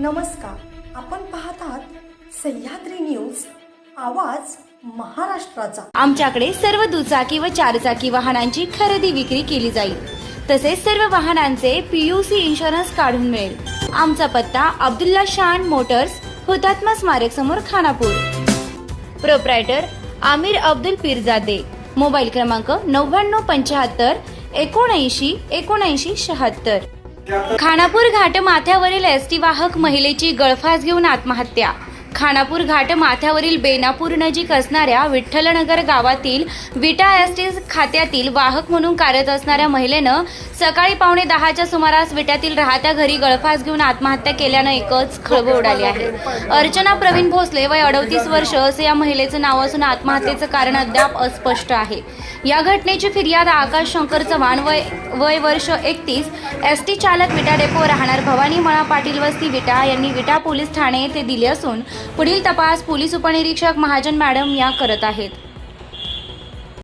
नमस्कार. आपण पाहतात सह्याद्री न्यूज आवाज महाराष्ट्राचा. आमच्याकडे सर्व दुचाकी व चारचाकी वाहनांची खरेदी विक्री केली जाईल. तसेच सर्व वाहनांचे पीयूसी इन्शुरन्स काढून मिळेल. आमचा पत्ता अब्दुल्ला शान मोटर्स हुतात्मा स्मारक समोर खानापूर. प्रोप्रायटर आमिर अब्दुल पिरजादे. मोबाईल क्रमांक नव्याण्णव पंच्याहत्तर एकोणऐंशी एकोणऐंशी शहात्तर. खानापूर घाट माथ्यावरील एस टी वाहक महिलेची गळफास घेऊन आत्महत्या खानापूर घाट माथ्यावरील बेनापूर नजीक असणाऱ्या विठ्ठलनगर गावातील विटा एस टी खात्यातील वाहक म्हणून कार्यरत असणाऱ्या महिलेनं सकाळी पावणे दहाच्या सुमारास विट्यातील राहत्या घरी गळफास घेऊन आत्महत्या केल्यानं एकच खळबळ उडाली आहे. अर्चना प्रवीण भोसले वय अडतीस वर्ष असे या महिलेचं नाव असून आत्महत्येचं कारण अद्याप अस्पष्ट आहे. या घटनेची फिर्याद आकाश शंकर चव्हाण वय वय वर्ष एकतीस एस टी चालक विटा डेपो राहणार भवानी मळा पाटील वस्ती विटा यांनी विटा पोलीस ठाणे येथे दिले असून पुढील तपास पोलीस उपनिरीक्षक महाजन मॅडम या करत आहेत.